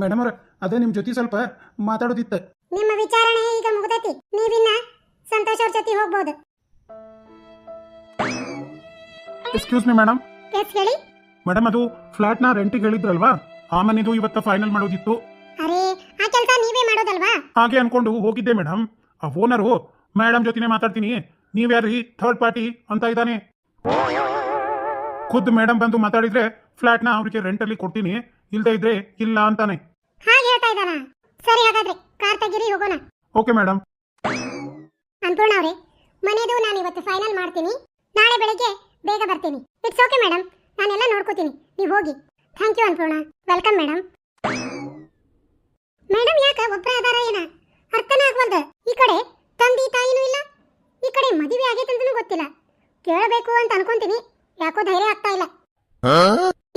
Madam ಅವ್ರ ಅದೇ ನಿಮ್ಮ ಜೊತೆ ಸ್ವಲ್ಪ ಮಾತಾಡೋದಿತ್ತು. ನಿಮ್ಮ ವಿಚಾರಣೆ ಈಗ ಮುಗಿದೈತಿ? ನೀವಿನ್ನ ಸಂತೋಷ್ ಅವ್ರ ಜೊತೆ ಹೋಗ್ಬೋದು. ಎಕ್ಸ್ಕ್ಯೂಸ್ ಮಿ ಮೇಡಮ್ ಎಸ್ ಹೇಳಿ. ಮೇಡಮ್ ಅದು ಫ್ಲಾಟ್ನ ರೆಂಟಿಗೆ ಹೇಳಿದ್ರಲ್ವಾ? ಆ ಮನೆದು ಇವತ್ತು ಫೈನಲ್ ಮಾಡೋದಿತ್ತು. ಅರೆ ಆ ಕೆಲಸ ನೀವೇ ಮಾಡೋದಲ್ವಾ? ಹಾಗೆ ಅನ್ಕೊಂಡು ಹೋಗಿದ್ದೆ ಮೇಡಮ್ ಆ ಓನರು ಮೇಡಮ್ ಜೊತೆನೇ ಮಾತಾಡ್ತೀನಿ. ನೀವ್ಯಾರ್ರಿ ಥರ್ಡ್ ಪಾರ್ಟಿ ಅಂತ ಇದ್ದಾನೆ. ಖುದ್ದು ಮೇಡಮ್ ಬಂದು ಮಾತಾಡಿದ್ರೆ ಫ್ಲಾಟ್ನ ಅವ್ರಿಗೆ ರೆಂಟಲ್ಲಿ ಕೊಡ್ತೀನಿ. ಇಲ್ದೇ ಇದ್ರೆ ಇಲ್ಲ ಅಂತಾನೆ. ಹಾಗೆ ಹೇಳ್ತಾ ಇದಾನಾ ಸರಿ ಹಾಗಾದ್ರೆ ಕಾರ್ ತೆಗೀರಿ ಹೋಗೋಣ. ಓಕೆ ಮೇಡಮ್ ಅನ್ಪೂರ್ಣ ಅವರೇ ಮನೆದು ನಾನು ಇವತ್ತು ಫೈನಲ್ ಮಾಡ್ತೀನಿ. ನಾಳೆ ಬೆಳಿಗ್ಗೆ ಬೇಗ ಬರ್ತೀನಿ. ಇಟ್ಸ್ ಓಕೆ ಮೇಡಮ್ ನಾನೆಲ್ಲ ನೋಡ್ಕೋತೀನಿ. ನೀವು ಹೋಗಿ. Thank you Annapurna welcome madam madam ಯಾಕ ಒಬ್ಬರ ಅದಾರ ಏನ? ಅರ್ಥನ ಆಗ್ವಲ್ದ. ಈ ಕಡೆ ತಂದಿ ತಾಯಿನೂ ಇಲ್ಲ. ಈ ಕಡೆ ಮದುವೆ ಆಗೈತಂತನೂ ಗೊತ್ತಿಲ್ಲ. ಕೇಳಬೇಕು ಅಂತ ಅನ್ಕೊಂತೀನಿ. ಯಾಕೋ ಧೈರ್ಯ ಆಗ್ತಾ ಇಲ್ಲ.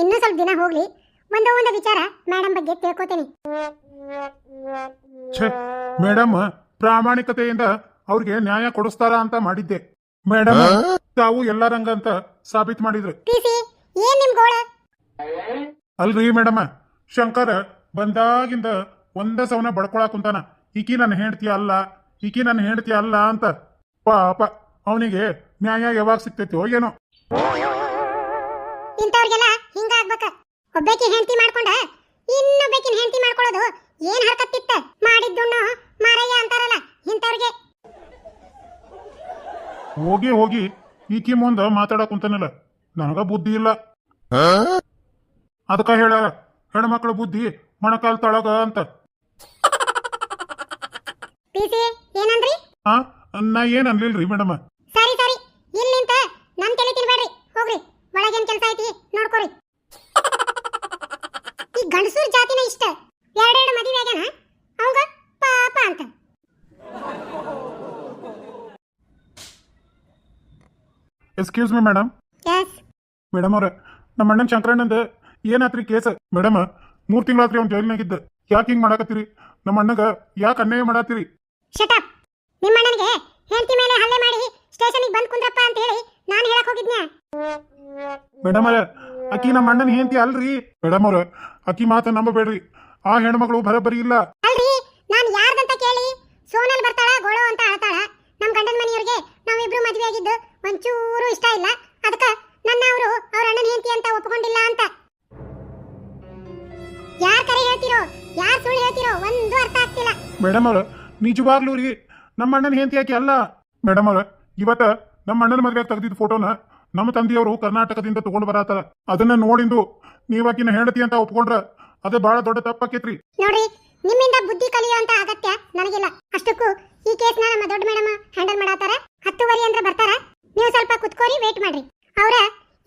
ಇನ್ನೂ ಸ್ವಲ್ಪ ದಿನ ಹೋಗ್ಲಿ. ಒಂದೋ ಒಂದು ವಿಚಾರ ಮೇಡಮ್ ಬಗ್ಗೆ ತಿಳ್ಕೊತೀನಿ. ಛೇ ಮೇಡಮ್ ಪ್ರಾಮಾಣಿಕತೆಯಿಂದ ಅವ್ರಿಗೆ ನ್ಯಾಯ ಕೊಡಿಸ್ತಾರ ಅಂತ ಮಾಡಿದ್ದೆ. ಮೇಡಮ್ ತಾವು ಎಲ್ಲರಂಗ ಅಂತ ಸಾಬೀತ್ ಮಾಡಿದ್ರು. ಟಿಸಿ ಏನ್ ನಿಮ್ ಗೋಳ? ಅಲ್ರಿ ಮೇಡಮ್ ಶಂಕರ್ ಬಂದಾಗಿಂದ ಒಂದ ಸವನ ಬಡ್ಕೊಳಕ್ ಕುಂತಾನ. ಈಕಿ ನನ್ನ ಹೆಂಡತಿ ಅಲ್ಲ ಈಕಿ ನನ್ನ ಹೆಂಡತಿ ಅಲ್ಲ ಅಂತ. ಪಾಪ ಅವನಿಗೆ ನ್ಯಾಯ ಯಾವಾಗ ಸಿಗ್ತೈತೋ ಏನೋ. ಇಂಥವ್ರಿಗೆಲ್ಲ ಹಿಂಗಾಗ್ಬೇಕ ಒಬ್ಬಾಕಿ ಹೆಂಡತಿ ಮಾಡ್ಕೊಂಡ ಇನ್ನೊಬ್ಬಾಕಿನ ಹೆಂಡತಿ ಮಾಡ್ಕೊಳ್ಳೋದು ಏನ್ ಹರಕತ್ತಿತ್ತ? ಮಾಡಿದ್ದುಣ್ಣು ಮಾರಯ್ಯ ಅಂತಾರಲ್ಲ ಇಂಥವ್ರಿಗೆ. ಹೋಗಿ ಹೋಗಿ ಈಕಿ ಮುಂದ ಮಾತಾಡಕ್ ಕುಂತಾನಲ್ಲ ನನಗ ಬುದ್ಧಿ ಇಲ್ಲ. ಅದಕ್ಕ ಹೇಳ ಹೆಣ್ಮಕ್ಳ ಬುದ್ಧಿ ಮೊಣಕಾಲ್ ತಳಗ ಅಂತ. ಪಿಸಿ ಏನಂದ್ರಿ? ಹಾ ನಾ ಏನ್ ಅನ್ಲಿಲ್ರಿ ಮೇಡಮ್ ಸರಿ ಸರಿ ಇಲ್ಲಿ ನಿಂತ ನನ್ ತಲೆ ತಿನ್ಬೇಡ್ರಿ ಹೋಗ್ರಿ ಒಳಗೇನ್ ಕೆಲ್ಸ ಐತಿ ನೋಡ್ಕೊರಿ ಈ ಗಂಡಸೂರ್ ಜಾತಿನ ಇಷ್ಟ ಎರಡೆರಡು ಮದುವೆ ಆಗ್ಯಾನ ಅವಂಗ ಪಾಪ ಅಂತ ಎಕ್ಸ್ಕ್ಯೂಸ್ ಮಿ ಮೇಡಮ್ ಮೇಡಮ್ ಅವ್ರೆ ನಮ್ಮ ಅಣ್ಣನ್ ಶಂಕರಣ್ಣಂದ ಏನಾತ್ರಿ ಕೇಸ್? ಮೇಡಮ್ ಮೂರ್ ತಿಂಗಳಾತ್ರಿ ಅವ್ನ ಜೈಲ್ನಾಗಿದ್ದ. ಯಾಕೆ ಹಿಂಗ್ ಮಾಡಾಕತ್ತೀರಿ? ನಮ್ಮ ಅಣ್ಣಗ ಯಾಕೆ ಅನ್ಯಾಯ ಮಾಡಾತ್ತೀರಿ? ಶಟಪ್ ನಿಮ್ಮಣ್ಣನಿಗೆ ಹೆಂಡತಿ ಮೇಲೆ ಹಲ್ಲೆ ಮಾಡಿ ಸ್ಟೇಷನ್ಗೆ ಬಂದ್ ಕುಂದ್ರಪ್ಪ ಅಂತ ಹೇಳಿ ನಾನು ಹೇಳಕ್ ಹೋಗಿದ್ನ್ಯಾ? ಮೇಡಮ್ ಅವ್ರ ಅಕ್ಕಿ ನಮ್ಮ ಅಣ್ಣನ ಹೆಂಡತಿ ಅಲ್ರಿ? ಮೇಡಮ್ ಅವ್ರ ಅಕ್ಕಿ ಮಾತ ನಂಬಬೇಡ್ರಿ. ಆ ಹೆಣ್ಮಗಳು ಬರಬರಿ ಇಲ್ಲ. ಅಲ್ರಿ ನಾನು ಯಾರ್ದಂತ ಕೇಳಿ? ಸೋನಲ್ ಬರ್ತಾಳ ಮೇಡಮ್ ಅವ್ರ ನಿಜವಾಗ್ಲೂ ರೀ. ನಮ್ಮ ಅಣ್ಣನ ಹೆಂಡತಿ ಯಾಕೆ ಅಲ್ಲ. ಮೇಡಮ್ ಅವ್ರ ಇವತ್ತ ನಮ್ಮ ಅಣ್ಣನ ಮದುವೆ ತೆಗೆದಿದ್ದ ಫೋಟೋನ ನಮ್ಮ ತಂದೆಯವರು ಕರ್ನಾಟಕದಿಂದ ತಗೊಂಡು ಬರತ್ತಾರ. ಅದನ್ನ ನೋಡಿಂದು ನೀವಾಕಿನ ಹೆಂಡತಿ ಅಂತ ಒಪ್ಕೊಂಡ್ರ ಅದು ಬಹಳ ದೊಡ್ಡ ತಪ್ಪಾಕೈತ್ರಿ. ನೋಡ್ರಿ, ನಿಮ್ಮಿಂದ ಬುದ್ಧಿ ಕಲಿಯುವಂತ ಅಗತ್ಯ ನನಗಿಲ್ಲ. ಅಷ್ಟಕ್ಕೂ ಈ ಕೇಸ್ನ ನಮ್ಮ ದೊಡ್ಡ ಮೇಡಮ್ ಹ್ಯಾಂಡಲ್ ಮಾಡತ್ತಾರ? ಹತ್ತುವರೆ ಅಂದ್ರೆ ಬರ್ತಾರ? ನೀವು ಸ್ವಲ್ಪ ಕುತ್ಕೋರಿ ವೇಟ್ ಮಾಡ್ರಿ. ಅವರ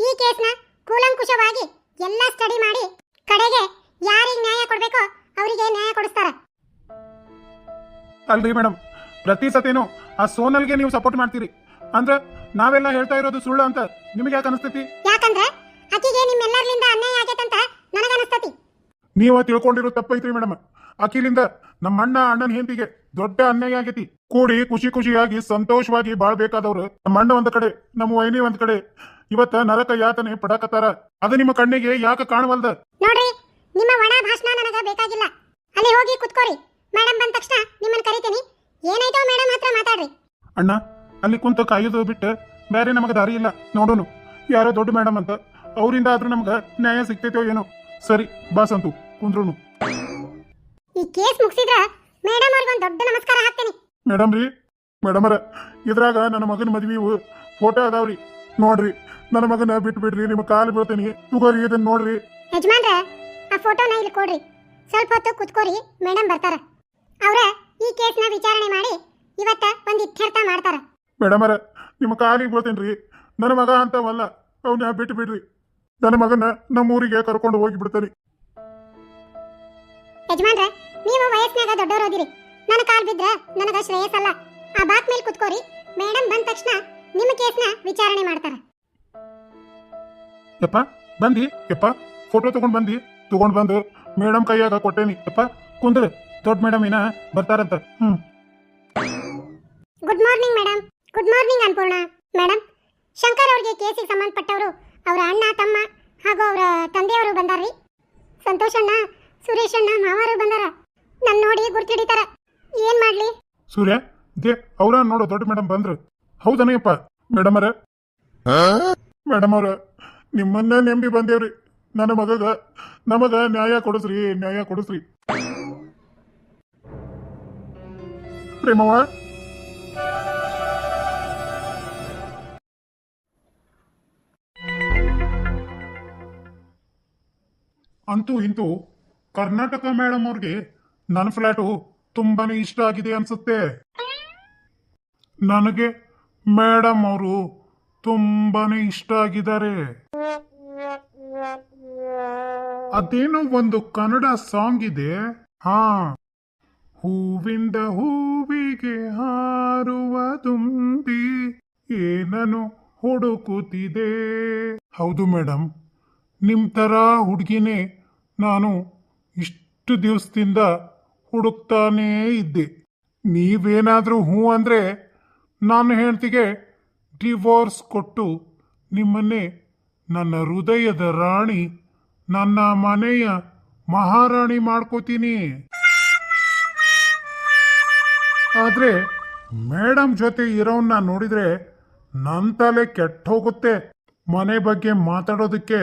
ಈ ಕೇಸ್ನ ಕೂಲಂಕುಷವಾಗಿ ಎಲ್ಲ ಸ್ಟಡಿ ಮಾಡಿ, ಕಡೆಗೆ ಯಾರಿಗೆ ಅಲ್ರಿ ಮೇಡಮ್. ಪ್ರತಿ ಸತಿನೂ ಆ ಸೋನಲ್ಗೆ ನೀವು ಸಪೋರ್ಟ್ ಮಾಡ್ತೀರಿ. ಅಂದ್ರೆ ನಾವೆಲ್ಲ ಹೇಳ್ತಾ ಇರೋದು ಸುಳ್ಳು ಅಂತ ನಿಮಗೆ ಯಾಕೆ ಅನಿಸ್ತೈತಿ? ಯಾಕಂದ್ರೆ ಆಕಿಗೆ ನಿಮ್ಮೆಲ್ಲರಿಂದ ಅನ್ಯಾಯ ಆಗೈತಂತ ನನಗನಿಸ್ತತಿ ನೀವು ತಿಳ್ಕೊಂಡಿರೋ ತಪ್ಪೈತ್ರಿ ಮೇಡಮ್. ಅಖಿಲಿಂದ ನಮ್ಮ ಅಣ್ಣ ಅಣ್ಣನ ಹೆಂಡತಿಗೆ ದೊಡ್ಡ ಅನ್ಯಾಯ ಆಗೈತಿ. ಕೂಡಿ ಖುಷಿ ಖುಷಿಯಾಗಿ ಸಂತೋಷವಾಗಿ ಬಾಳ್ಬೇಕಾದವ್ರು ನಮ್ಮ ಅಣ್ಣ ಒಂದ್ ಕಡೆ ನಮ್ಮ ವೈನಿ ಒಂದ್ ಕಡೆ. ಇವತ್ತ ನರಕ ಯಾತನೆ ಪಡಕತ್ತಾರ. ಅದು ನಿಮ್ಮ ಕಣ್ಣಿಗೆ ಯಾಕೆ ಕಾಣವಲ್ದ? ನೋಡ್ರಿ ನಿಮ್ಮ ಒಣ ಭಾಷಣ ನನಗ ಬೇಕಾಗಿಲ್ಲ. ಅಲ್ಲಿ ಹೋಗಿ ಕುತ್ಕೋರಿ. ಮೇಡಮ್ ಬಂದ ತಕ್ಷಣ ನಿಮ್ಮನ್ನ ಕರಿತೀನಿ. ಏನಾಯ್ತೋ ಮೇಡಮ್ ಹತ್ರ ಮಾತಾಡ್ರಿ. ಅಣ್ಣ ಅಲ್ಲಿ ಕುಂತ ಕಾಯೋದು ಬಿಟ್ಟು ಬೇರೆ ನಮಗೆ ದಾರಿ ಇಲ್ಲ. ನೋಡೋನು ಯಾರೋ ದೊಡ್ಡ ಮೇಡಮ್ ಅಂತ. ಅವರಿಂದ ಆದ್ರೂ ನಮ್ಗ ನ್ಯಾಯ ಸಿಗ್ತೈತೋ ಏನೋ. ಸರಿ ಬಾಸಂತು ಅಂತು ಕುಂದ್ರುನು. ಈ ಕೇಸ್ ಮುಗಿಸಿದ್ರ ಮೇಡಮ್ ಅವ್ರಿಗೆ ಒಂದು ದೊಡ್ಡ ನಮಸ್ಕಾರ ಹಾಕ್ತೀನಿ. ಮೇಡಮ್ ರೀ ಮೇಡಮರ ಇದ್ರಾಗ ನನ್ನ ಮಗನ ಮದುವೆ ಫೋಟೋ ಅದಾವ್ರಿ. ನೋಡ್ರಿ ನನ್ನ ಮಗನ ಬಿಟ್ಟು ಬಿಡ್ರಿ ನಿಮ್ಮ ಕಾಲು ಬೀಳ್ತೀನಿ. ತಗೋರಿ ಇದನ್ನ ನೋಡ್ರಿ. ಯಜಮಾನ್ರ ಆ ಫೋಟೋನ ಇಲ್ಲಿ ಕೊಡ್ರಿ. ಸ್ವಲ್ಪ ಹೊತ್ತು ಕುತ್ಕೋರಿ ಮೇಡಮ್ ಬರ್ತಾರ. ಅವ್ರ ಈ ಕೇಸ್ನ ವಿಚಾರಣೆ ಮಾಡಿ ಇವತ್ತ ಒಂದು ಇತ್ಯರ್ಥ ಮಾಡ್ತಾರ. ಮೇಡಮರ ನಿಮ್ಮ ಕಾಲಿಗೆ ಬೀಳ್ತೇನ್ರಿ. ನನ್ನ ಮಗ ಅಂತವಲ್ಲ ಅವನ್ನ ಬಿಟ್ಟು ಬಿಡ್ರಿ. ನನ್ನ ಮಗನ ನಮ್ಮ ಊರಿಗೆ ಕರ್ಕೊಂಡು ಹೋಗಿ ಬಿಡ್ತೇನೆ. ಯಜಮಾನ್ರ ನೀವು ವಯಸ್ಸಿನಾಗ ದೊಡ್ಡವರೋದಿರಿ ನನ್ನ ಕಾಲ್ ಬಿದ್ರ ನನಗ ಶ್ರೇಯಸ್ಸಲ್ಲ ಆ ಬಾತ್ ಮೇಲೆ ಕುತ್ಕೋರಿ ಮೇಡಮ್ ಬಂದ ತಕ್ಷಣ ನಿಮ್ಮ ಕೇಸ್ನ ವಿಚಾರಣೆ ಮಾಡ್ತಾರ. ಯಪ್ಪ ಬಂದಿ ಯಪ್ಪ. ಫೋಟೋ ತಗೊಂಡ್ ಬಂದಿ ತಗೊಂಡ್ ಬಂದು ಮೇಡಮ್ ಕೈಯಾಗ ಕೊಟ್ಟೇನಿ. ಯಪ್ಪ ಕುಂದ್ರ. ದೊಡ್ಡ ಮೇಡಮ್ ಇನ್ನ ಬರ್ತಾರಂತ. ಹ್ಮ್. Good morning madam good morning Annapurna madam Shankar ಅವ್ರಿಗೆ ಕೇಸಿಗೆ ಸಂಬಂಧಪಟ್ಟವರು ಅವರ ಅಣ್ಣ ತಮ್ಮ ಹಾಗೂ ಅವರ ತಂದೆಯವರು ಬಂದಾರ್ರಿ. ಅಣ್ಣ ಸುರೇಶ್ ಅಣ್ಣ ಮಾವರು ಬಂದಾರ. ನನ್ ನೋಡಿ ಗುರ್ತಿಡಿತಾರ. ಏನ್ ಮಾಡ್ಲಿ? ಸೂರ್ಯ ದೇ ಅವ್ರ ನೋಡು ದೊಡ್ಡ ಮೇಡಮ್ ಬಂದ್ರು. ಹೌದನಪ್ಪ ಮೇಡಮ್ ಅರ ಮೇಡಮ್ ಅವ್ರ ನಿಮ್ಮನ್ನ ನೆಂಬಿ ಬಂದೇವ್ರಿ. ನನ್ನ ಮಗಗ ನಮಗ ನ್ಯಾಯ ಕೊಡಿಸ್ರಿ ನ್ಯಾಯ ಕೊಡಿಸ್ರಿ. ಪ್ರೇಮವ್ವ ಅಂತೂ ಇಂತೂ ಕರ್ನಾಟಕ ಮೇಡಮ್ ಅವ್ರಿಗೆ ನನ್ನ ಫ್ಲ್ಯಾಟು ತುಂಬಾನೇ ಇಷ್ಟ ಆಗಿದೆ ಅನ್ಸುತ್ತೆ. ನನಗೆ ಮೇಡಮ್ ಅವರು ತುಂಬಾನೇ ಇಷ್ಟ ಆಗಿದ್ದಾರೆ. ಅದೇನೋ ಒಂದು ಕನ್ನಡ ಸಾಂಗ್ ಇದೆ. ಹಾ. ಹೂವಿಂದ ಹೂವಿಗೆ ಹಾರುವ ತುಂಬಿ ಏನನು ಹುಡುಕುತ್ತಿದೆ? ಹೌದು ಮೇಡಮ್ ನಿಮ್ ತರ ಹುಡುಗಿನೇ ನಾನು ಇಷ್ಟು ದಿವಸದಿಂದ ಹುಡುಕ್ತಾನೇ ಇದ್ದೆ. ನೀವೇನಾದರೂ ಹ್ಞೂ ಅಂದ್ರೆ ನಾನು ಹೆಂಡ್ತಿಗೆ ಡಿವೋರ್ಸ್ ಕೊಟ್ಟು ನಿಮ್ಮನ್ನೇ ನನ್ನ ಹೃದಯದ ರಾಣಿ, ನನ್ನ ಮನೆಯ ಮಹಾರಾಣಿ ಮಾಡ್ಕೋತೀನಿ. ಆದ್ರೆ ಮೇಡಮ್ ಜೊತೆ ಇರೋನ್ನ ನೋಡಿದ್ರೆ ನನ್ನ ತಲೆ ಕೆಟ್ಟ ಹೋಗುತ್ತೆ. ಮನೆ ಬಗ್ಗೆ ಮಾತಾಡೋದಕ್ಕೆ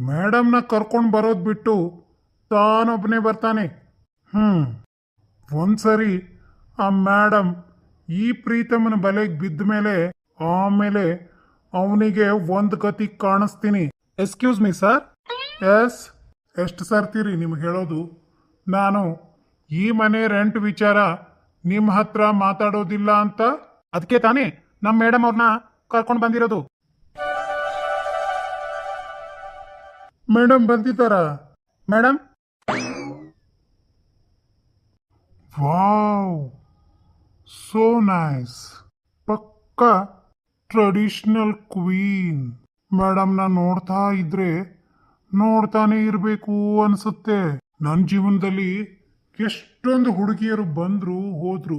ಮೇಡಮ್ನ ಕರ್ಕೊಂಡು ಬರೋದು ಬಿಟ್ಟು ತಾನೊಬ್ಬನೇ ಬರ್ತಾನೆ. ಹ್ಮ್. ಒಂದ್ಸರಿ ಆ ಮೇಡಮ್ ಈ ಪ್ರೀತಮನ ಬಲೆಗೆ ಬಿದ್ದ ಮೇಲೆ ಆಮೇಲೆ ಅವನಿಗೆ ಒಂದು ಗತಿ ಕಾಣಿಸ್ತೀನಿ. ಎಕ್ಸ್ಕ್ಯೂಸ್ ಮೀ ಸರ್ ಎಸ್ ಎಷ್ಟು ಸರ್ತೀರಿ ನಿಮ್ಗೆ ಹೇಳೋದು? ನಾನು ಈ ಮನೆ ರೆಂಟ್ ವಿಚಾರ ನಿಮ್ಮ ಹತ್ರ ಮಾತಾಡೋದಿಲ್ಲ ಅಂತ? ಅದಕ್ಕೆ ತಾನೇ ನಮ್ಮ ಮೇಡಮ್ ಅವ್ರನ್ನ ಕರ್ಕೊಂಡು ಬಂದಿರೋದು. ಮೇಡಮ್ ಬಂದಿದ್ದಾರ? ಮೇಡಮ್? ವಾವ್! So nice. ಪಕ್ಕ ಟ್ರೆಡಿಷನಲ್ ಕ್ವೀನ್. ಮೇಡಮ್ನ ನೋಡ್ತಾ ಇದ್ರೆ ನೋಡ್ತಾನೆ ಇರಬೇಕು ಅನ್ಸುತ್ತೆ. ನನ್ನ ಜೀವನದಲ್ಲಿ ಎಷ್ಟೊಂದು ಹುಡುಗಿಯರು ಬಂದ್ರು ಹೋದ್ರು.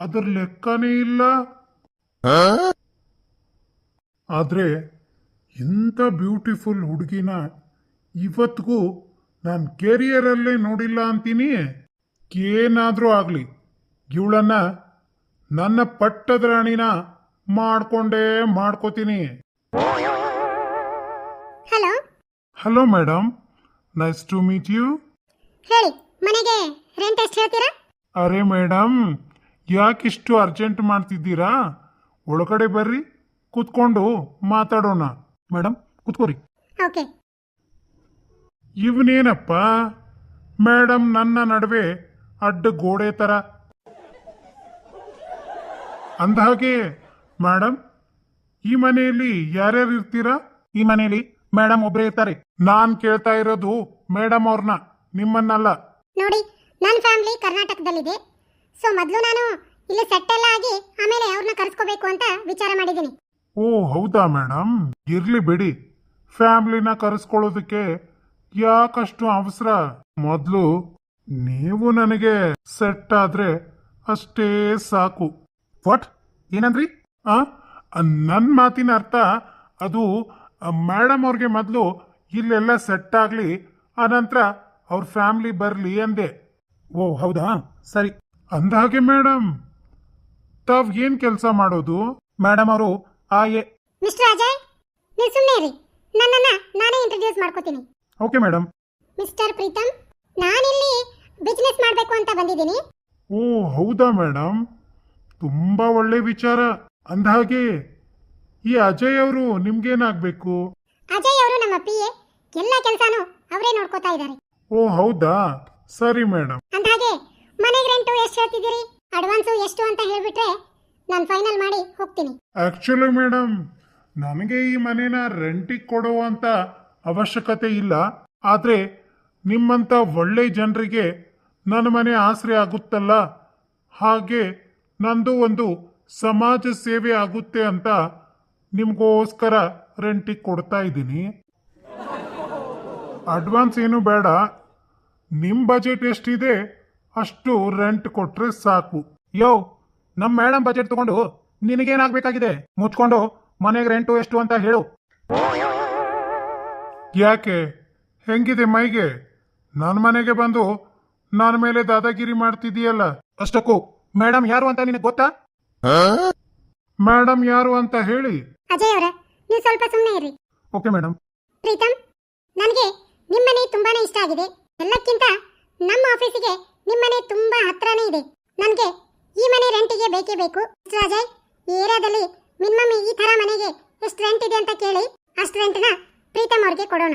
ಅದರ ಲೆಕ್ಕನೇ ಇಲ್ಲ. ಆದ್ರೆ ಇಂಥ ಬ್ಯೂಟಿಫುಲ್ ಹುಡುಗಿನ ಇವತ್ತಿಗೂ ನಾನು ಕೆರಿಯರಲ್ಲೇ ನೋಡಿಲ್ಲ ಅಂತೀನಿ. ಏನಾದರೂ ಆಗಲಿ ಇವಳನ್ನ ನನ್ನ ಪಟ್ಟದ ರಾಣಿನ ಮಾಡ್ಕೊಂಡೇ ಮಾಡ್ಕೋತೀನಿ. Hello madam nice to meet you ಹೇಳಿ. ಮನೆಗೆ ರೆಂಟ್ ಎಷ್ಟು ಹೇಳ್ತೀರಾ? ಅರೆ ಮೇಡಮ್ ಯಾಕಿಷ್ಟು ಅರ್ಜೆಂಟ್ ಮಾಡ್ತಿದ್ದೀರಾ? ಒಳಗಡೆ ಬರ್ರಿ ಕೂತ್ಕೊಂಡು ಮಾತಾಡೋಣ. ಮೇಡಮ್ ಕೂತ್ಕೋರಿ. ಓಕೆ ಇವನೇನಪ್ಪ? ಮೇಡಮ್ ನನ್ನ ನಡುವೆ ಅಡ್ಡ ಗೋಡೆ ತರ. ಅಂದಹಾಗೆ ಮೇಡಮ್ ಈ ಮನೆಯಲ್ಲಿ ಯಾರ್ಯಾರು ಇರ್ತೀರಾ? ಈ ಮನೆಯಲ್ಲಿ ಮೇಡಮ್ ಒಬ್ಬರೇ ಇರ್ತಾರೆ. ನಾನ್ ಕೇಳ್ತಾ ಇರೋದು ಮೇಡಮ್ ಅವ್ರನ್ನ ನಿಮ್ಮನ್ನಲ್ಲ. ನೋಡಿ ನನ್ನ ಫ್ಯಾಮಿಲಿ ಕರ್ನಾಟಕದಲ್ಲಿದೆ. ಸೊ ಮೊದಲು ನಾನು ಇಲ್ಲಿ ಸೆಟ್ ಎಲ್ಲ ಆಗಿ ಆಮೇಲೆ ಅವ್ರನ್ನ ಕರೆಸ್ಕೋಬೇಕು ಅಂತ ವಿಚಾರ ಮಾಡಿದ್ದೀನಿ. ಓ, ಹೌದಾ ಮೇಡಮ್ ಇರ್ಲಿ ಬಿಡಿ. ಫ್ಯಾಮಿಲಿನ ಕರೆಸ್ಕೊಳ್ಳೋದಕ್ಕೆ ಯಾಕಷ್ಟು ಅವಸರ? ಮೊದಲು ನೀವು ನನಗೆ ಸೆಟ್ ಆದ್ರೆ ಅಷ್ಟೇ ಸಾಕು. ವಾಟ್ ಏನಂದ್ರಿ? ಆ? ನನ್ನ ಮಾತಿನ ಅರ್ಥ ಅದು ಮೇಡಮ್ ಅವ್ರಿಗೆ ಮೊದಲು ಇಲ್ಲೆಲ್ಲ ಸೆಟ್ ಆಗಲಿ, ಆನಂತರ ಅವ್ರ ಫ್ಯಾಮಿಲಿ ಬರಲಿ ಅಂದೆ. ಓ ಹೌದಾ? ಸರಿ. ಅಂದಹಾಗೆ ಮೇಡಮ್ ತಾವ್ ಏನ್ ಕೆಲಸ ಮಾಡೋದು? ಮೇಡಮ್ ಅವರು ಆ ಎ ಮಿಸ್ಟರ್ ಅಜಯ್ ನೀವು ಸುಮ್ಮನೆ ಇರಿ. ನನ್ನನ್ನ ನಾನೇ ಇಂಟ್ರೊಡ್ಯೂಸ್ ಮಾಡ್ಕೋತೀನಿ. ಓಕೆ ಮೇಡಮ್ ಮಿಸ್ಟರ್ ಪ್ರೀತಮ್ ನಾನಿಲ್ಲಿ ಬಿಸ್ನೆಸ್ ಮಾಡಬೇಕು ಅಂತ ಬಂದಿದ್ದೀನಿ. ಓ ಹೌದಾ ಮೇಡಮ್ ತುಂಬಾ ಒಳ್ಳೆ ವಿಚಾರ. ಅಂದಹಾಗೆ ಈ ಅಜಯ್ ಅವರು ನಿಮ್ಗೇನಾಗ್ಬೇಕು? ಅಜಯ್ ಅವರು ನಮ್ಮ ಪಿ ಎ ಎಲ್ಲ ಕೆಲಸನೂ ಅವರೇ ನೋಡ್ಕೋತಾ ಇದ್ದಾರೆ. ಓ ಹೌದಾ? ಸರಿ ಮೇಡಮ್ ಅಂದಾಗೆ ಮನೆಗೆ ರೆಂಟ್ ಎಷ್ಟು ಹೇಳ್ತಿದ್ದೀರಿ? ಅಡ್ವಾನ್ಸ್ ಎಷ್ಟು ಅಂತ ಹೇಳ್ಬಿಟ್ರೆ ನಾನು ಫೈನಲ್ ಮಾಡಿ ಹೋಗ್ತೀನಿ. ಆಕ್ಚುಲಿ ಮೇಡಮ್ ನಮಗೆ ಈ ಮನೇನ ರೆಂಟಿಗೆ ಕೊಡುವಂತ ಅವಶ್ಯಕತೆ ಇಲ್ಲ. ಆದ್ರೆ ನಿಮ್ಮಂತ ಒಳ್ಳೆ ಜನರಿಗೆ ನನ್ನ ಮನೆ ಆಸರೆ ಆಗುತ್ತಲ್ಲ? ಹಾಗೆ ನಂದು ಒಂದು ಸಮಾಜ ಸೇವೆ ಆಗುತ್ತೆ ಅಂತ ನಿಮಗೋಸ್ಕರ ರೆಂಟಿಗೆ ಕೊಡ್ತಾ ಇದ್ದೀನಿ. ಅಡ್ವಾನ್ಸ್ ಏನು ಬೇಡ. ನಿಮ್ಮ ಬಜೆಟ್ ಎಷ್ಟಿದೆ ಅಷ್ಟು ರೆಂಟ್ ಕೊಟ್ರೆ ಸಾಕು. ಯೋ ನಮ್ಮ ಮೇಡಮ್ ಬಜೆಟ್ ತಗೊಂಡು ನಿನಗೇನಾಗಬೇಕಾಗಿದೆ? ಮುಚ್ಕೊಂಡು ಮನೆಗೆ ರೆಂಟು ಎಷ್ಟು ಅಂತ ಹೇಳು. ಯಾಕೆ? ಹೆಂಗಿದೆ ಮೈಗೆ? ನನ್ನ ಮನೆಗೆ ಬಂದು ನನ್ನ ಮೇಲೆ ದಾದಾಗಿರಿ ಮಾಡ್ತಿದೀಯಲ್ಲ ಅಷ್ಟಕ್ಕೂ ಮೇಡಮ್ ಯಾರು ಅಂತ ನಿನಗೆ ಗೊತ್ತಾ? ಮೇಡಮ್ ಯಾರು ಅಂತ ಹೇಳಿ. ಅಜಯ್ ಅವರೇ ನೀವು ಸ್ವಲ್ಪ ಸುಮ್ಮನೆ ಇರಿ. ಓಕೆ ಮೇಡಮ್ ಪ್ರೀತಮ್ ನನಗೆ ನಿಮ್ಮನೆ ತುಂಬಾನೇ ಇಷ್ಟ ಆಗಿದೆ. ಎಲ್ಲಕ್ಕಿಂತ ನಮ್ಮ ಆಫೀಸಿಗೆ ನಿಮ್ಮನೆ ತುಂಬಾ ಹತ್ರನೇ ಇದೆ. ನನಗೆ ಈ ಮನೆ ರೆಂಟಿಗೆ ಬೇಕೇ ಬೇಕು. ರಾಜಯ್ ಈ ಏರಿಯಾದಲ್ಲಿ ಮಿನಿಮಮ್ ಈ ತರ ಮನೆಗೆ ಎಷ್ಟು ರೆಂಟ್ ಇದೆ ಅಂತ ಕೇಳಿ, ಅಷ್ಟು ರೆಂಟ್ನ ಪ್ರೀತಮ್ ಅವ್ರಿಗೆ ಕೊಡೋಣ.